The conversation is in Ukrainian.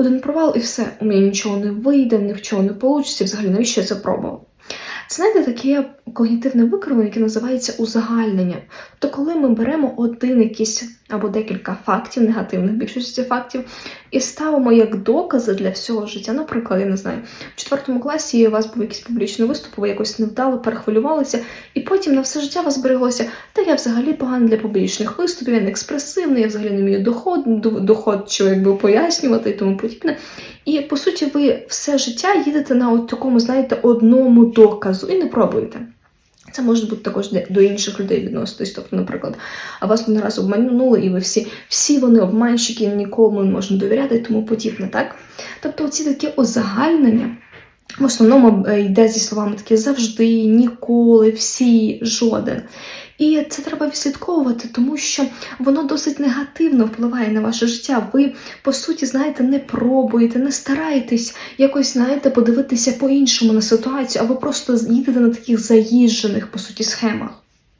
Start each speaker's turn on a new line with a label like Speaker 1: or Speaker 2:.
Speaker 1: один провал і все, у мене нічого не вийде, нічого не вийде, взагалі навіщо я це пробував? Це знаєте, таке когнітивне викривлення, яке називається узагальнення. Тобто, коли ми беремо один якийсь або декілька фактів, негативних більшості фактів, і ставимо як докази для всього життя. Наприклад, я не знаю, в четвертому класі у вас був якийсь публічний виступ, ви якось невдало перехвилювалися, і потім на все життя вас збереглося, та я взагалі поганий для публічних виступів, я не експресивний, я взагалі не вмію доход, до- доходчиво якби пояснювати і тому подібне. І по суті, ви все життя їдете на от такому, знаєте, одному доказу і не пробуєте. Це може бути також до інших людей відноситись. Тобто, наприклад, а вас один раз обманули, і ви всі, всі вони обманщики, нікому не можна довіряти і тому подібне, так? Тобто, ці такі озагальнення в основному е, йде зі словами такі завжди, ніколи, всі, жоден. І це треба відслідковувати, тому що воно досить негативно впливає на ваше життя. Ви, по суті, знаєте, не пробуєте, не стараєтесь якось, знаєте, подивитися по-іншому на ситуацію, або просто їдете на таких заїжджених, по суті, схемах.